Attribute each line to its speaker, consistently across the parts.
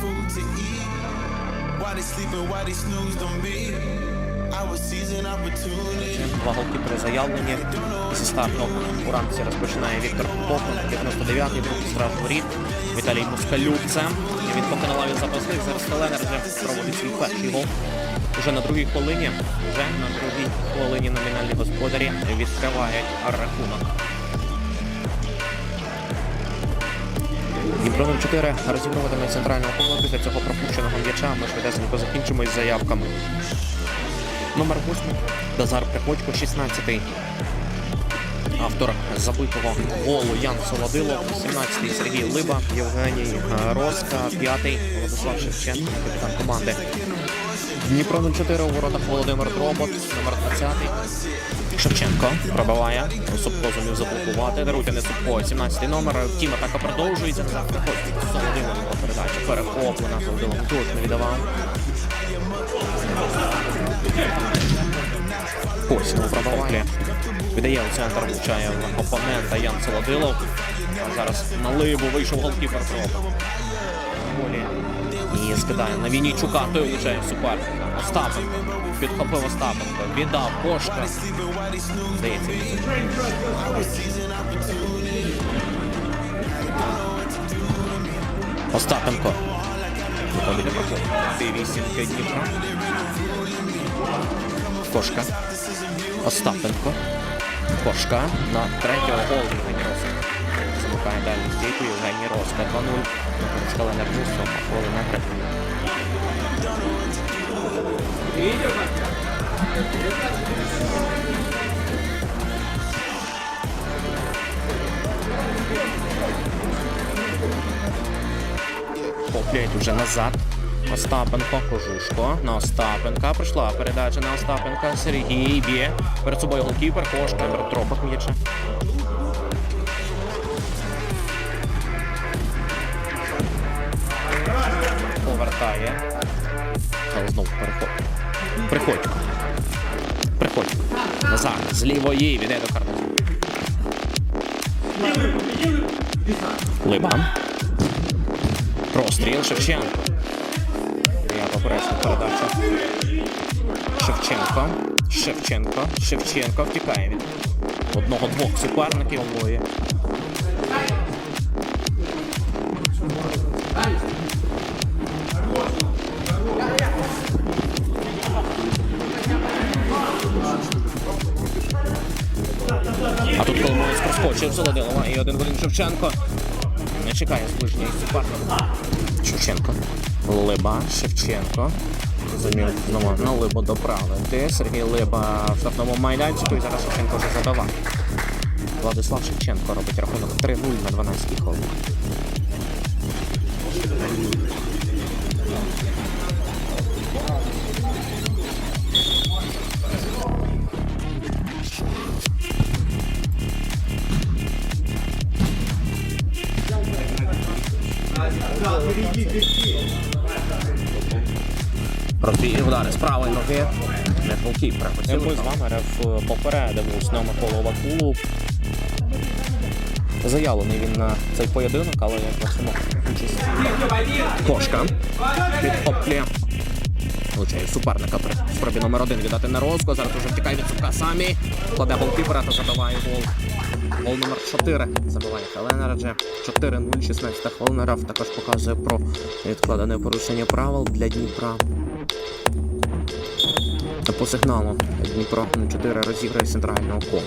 Speaker 1: food to eat. Why they sleeping, why they snoozed on me.
Speaker 2: Два голкіпери заявлені. Зі старту уранці розпочинає Віктор Топин, 99-й, другий страж воріт. Віталій Москалюк це. Він на лаві запасних. Зараз Хеленер вже проводить свій перший гол. Уже на другій хвилині, вже на другій хвилині номінальні господарі відкривають рахунок. Дніпро 04 розігруватиме центрального кола після цього пропущеного м'яча. Ми швидесенько закінчимо із заявками. Номер 8 Дазар Приходько, 16-й. Автор забитого голу Ян Солодило, 17-й Сергій Либа, Євгеній Роска, 5-й Владислав Шевченко, капітан команди. Дніпро 04 у воротах Володимир Дробот, номер 20-й. Шевченко пробиває. Супко зумів заблокувати. Даруйте не Супко, 17-й номер. Втім, атака продовжується. Назад приходить Солодило передача. Перехоплена. Солодило точно віддавав. Ось ну, пробиває. Віддає у центр, влучає опонента Ян Солодилов. Зараз на либу вийшов голкіпер Тропа. Волі. І скидає на Вінійчука, той влучає в суперника. Остапенко. Підхопив Остапенко. Віддав Кошка. Здається, Остапенко. Вісімки Дніпра. Кошка. Остапенко. Кошка на третього гол Замикає далі стійку Євгеній Роска. 2-0. Скаленер Мусо, хвилина гри. Копляють уже назад. Остапенко, Кожушко. На Остапенка. Прийшла передача на Остапенка. Сергій б'є. Перед собою голкіпер. Кошка. Тропок м'яча. Але знову переход. Приходько. Приходько. Назад. З лівої. Віде до карти. Либан. Простріл Шевченко. Я поперечна передача. Шевченко. Шевченко. Шевченко втікає від одного-двох суперників обоє. Коломоєць проскочив Солодилова і один один Шевченко. Не чекає зближення із суперником. Шевченко. Либа, Шевченко. Зумів знову на Либу доправити. Сергій Либа в штрафному майданчику і зараз Шевченко вже задавав. Владислав Шевченко робить рахунок 3-0 на 12 хвилин. Розбій удари з правої ноги. Не голкіпера. Ми з вами реф попередив усна Микола клуб. Заявлений він на цей поєдинок, але як бачимо, участь. Кошка. Підхоплює. Влучає суперника при спробі номер один віддати на розку. Зараз уже втікає від сука самі. Кладе голкіпера та забиває гол. Гол номер 4 забиває Хелена Радже. 4-0, 16 хвилина. Раф також показує про відкладене порушення правил для Дніпра. По сигналу Дніпро 4 розіграє центрального кола.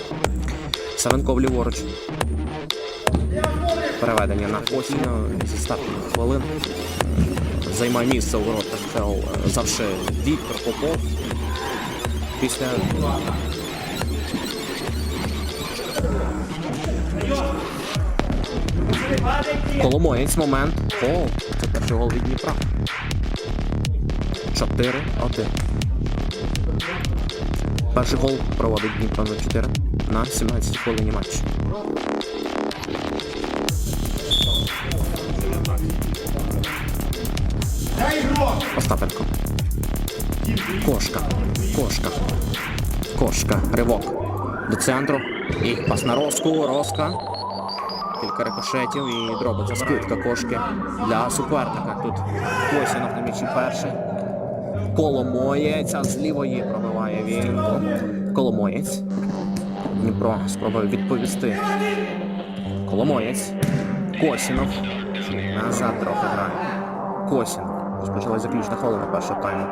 Speaker 2: Савенков ліворуч. Переведення на постійно зі стартових хвилин. Займає місце у воротах Хел завше Віктор Попов. Після Коломоєць момент. О, це перший гол від Дніпра. 4-1. Перший гол проводить Дніпро 04 на 17 хвилині матчу. Остапенко. Кошка. Кошка. Кошка. Ривок. До центру. І пас на Роску. Роска. Кілька рикошетів і дробить скидка кошки для суперника. Тут Косінов на м'ячі перший. Коломоєць, а з лівої пробиває він. Коломоєць. Дніпро спробує відповісти. Коломоєць. Косінов. Назад трохи грає. Косінов. Розпочалась заключна хвилина першого тайму.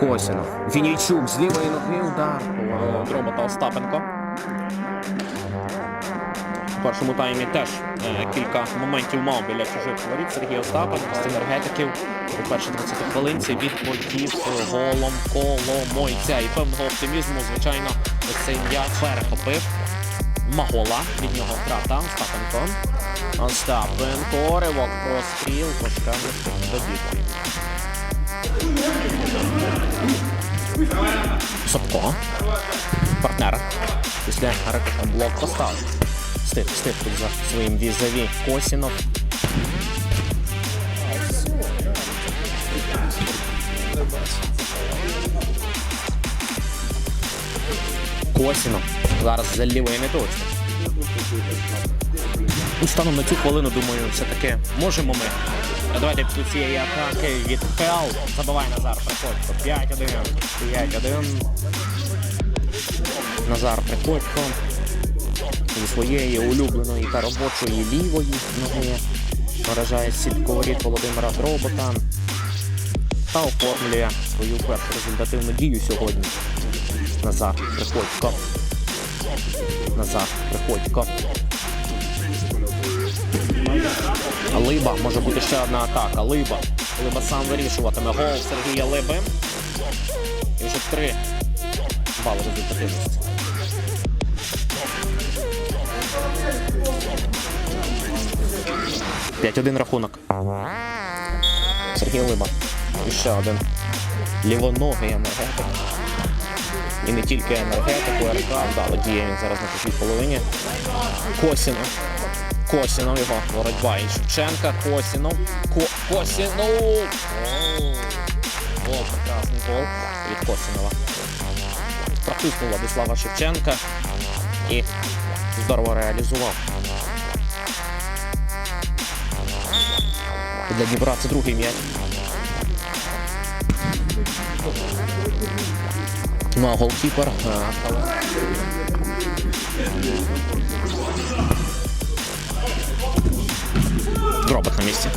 Speaker 2: Косінов. Вінійчук з лівої ноги удар. Робота Остапенко. У першому таймі теж е, кілька моментів мав біля чужих воріт Сергій Остапенко з енергетиків. У першій 20 хвилинці відповів голом Коломойця. І певного оптимізму, звичайно, цей м'яч перехопив. Магола від нього втрата Остапенко. Остапенко, ривок простріл, кошка добіг. Сопко. Партнер. Після ракета блок поставив. Стив, стив тут за своїм візаві Косінов. Косінов. Зараз за лівої не точно. Ну, станом на цю хвилину, думаю, все-таки можемо ми. Давайте після цієї атаки від ПЛ. Забивай Назар Приходько. 5-1. 5-1. Назар Приходько. Зі своєї улюбленої та робочої лівої ноги. Виражає сітку воріт Володимира Дробота. Та оформлює свою першу результативну дію сьогодні. Назар Приходько. Назар Приходько. Либа, може бути ще одна атака. Либа. Либа сам вирішуватиме гол Сергія Либи. І вже три бали результативності. П'ять один рахунок. Сергій Либа. І ще один. Лівоногий енергетик. І не тільки енергетику, РК, вдало діє він зараз на такій половині. Косінов. Косінов його боротьба і Шевченка. Косінов. Ко... Косінов! О! Прекрасний гол від Косінова. Протиснув Владислава Шевченка і здорово реалізував. Для Дніпра це другий м'яч. Ну а голкіпер. е, Дробот на місці.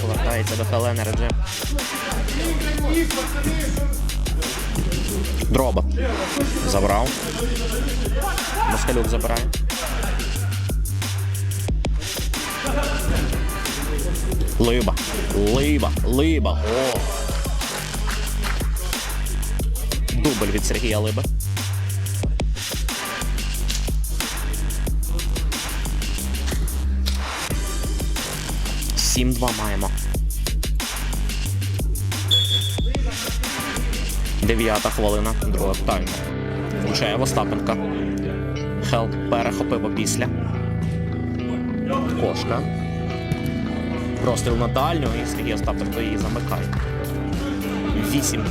Speaker 2: Повертається до Хелена Реджи. Дробот. Забрав. Москалюк забирає. Либа. Либа. Либа. О. Дубль від Сергія Либи. Сім-два маємо. Дев'ята хвилина другого тайму. Включає Остапенка. Хел перехопив опісля. Кошка. Простріл на дальню і Сергій Остапенко її замикає. Вісім.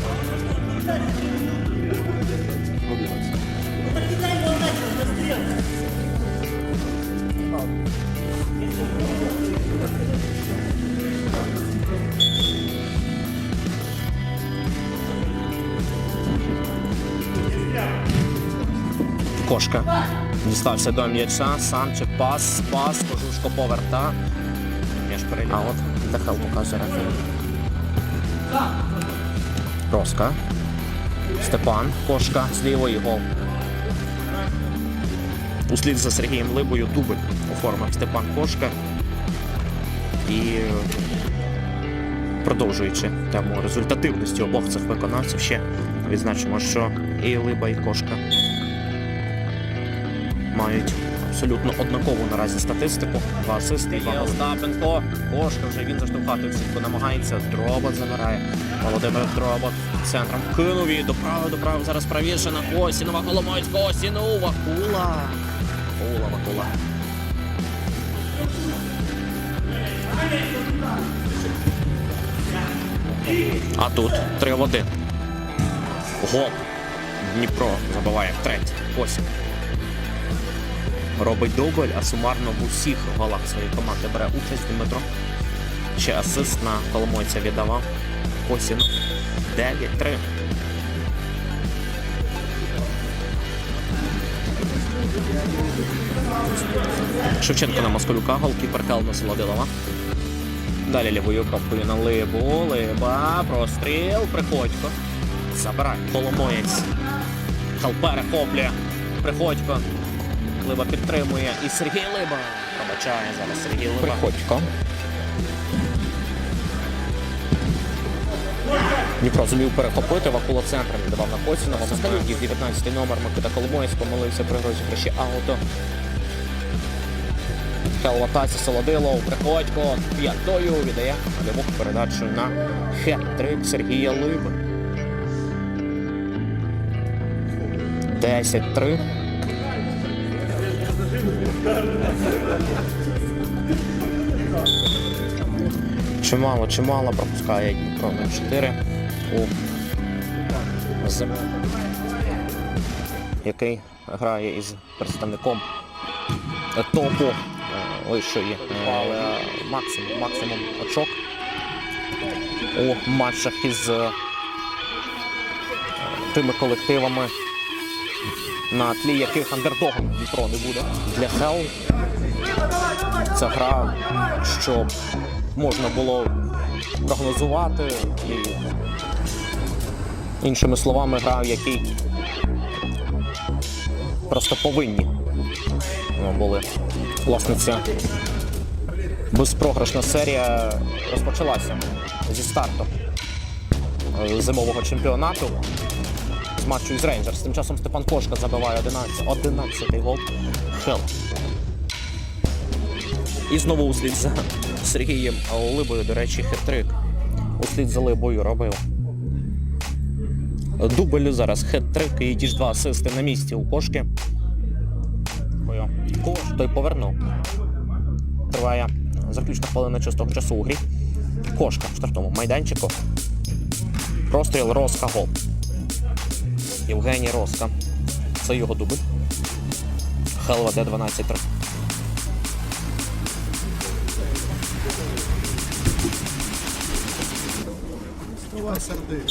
Speaker 2: Кошка. Дістався до м'яча, Санче пас, пас, кожушко поверта. А от Дахел показує рефері. Роска. Степан. Кошка з лівої гол. Услід за Сергієм Либою дубль оформив Степан Кошка. І продовжуючи тему результативності обох цих виконавців, ще відзначимо, що і Либа, і Кошка мають абсолютно однакову наразі статистику. Два асисти і два Остапенко. Кошка вже він заштовхати в сітку намагається. Дробот забирає. Володимир Дробот центром кинув і доправив, доправив зараз правіше на Косінова. Коломоєць Косінова. Кула. Кула, Вакула. А тут 3 в 1. Гол. Дніпро забиває втретє. Косін. Робить дубль, а сумарно в усіх голах своєї команди бере участь Дмитро. Ще асист на Коломойця віддавав. Косіну 9-3. Шевченко на Москалюка, голкіпер Келна Солодилова. Далі лівою кнопкою на Либу, Либа, простріл, Приходько. Забирай, Коломоєць. Хал перехоплює. Приходько. Либа підтримує. І Сергій Либа. Пробачає зараз Сергій Либа. Приходько. Дніпро зумів перехопити, Вакула центром віддавав на Косінова. Москалюк, 19 номер, Микита Коломоєць помилився при розіграші ауто. Хел в атаці Солодилов, Приходько, п'ятою віддає ліву передачу на хет-трик Сергія Либи. 10-3. Чимало, чимало пропускає Дніпро 4 у з який грає із представником топу е, вищої, але максимум, максимум очок у матчах із е, тими колективами, на тлі яких андердогом Дніпро не буде. Для Хел це гра, що можна було прогнозувати і іншими словами, гра, в якій просто повинні були. Власне, ця безпрограшна серія розпочалася зі старту е, зимового чемпіонату з матчу із Рейнджерс. Тим часом Степан Кошка забиває 11 11-й гол Хел. І знову услід за Сергієм Либою, до речі, хет-трик. Услід за Либою робив. Дубль зараз хет-трик і ті ж два асисти на місці у кошки. Кош той повернув. Триває заключна хвилина чистого часу у грі. Кошка в штрафному майданчику. Простріл Роска гол. Євгені Роска. Це його дубль. Хелва Д12.
Speaker 3: 3 Сарди.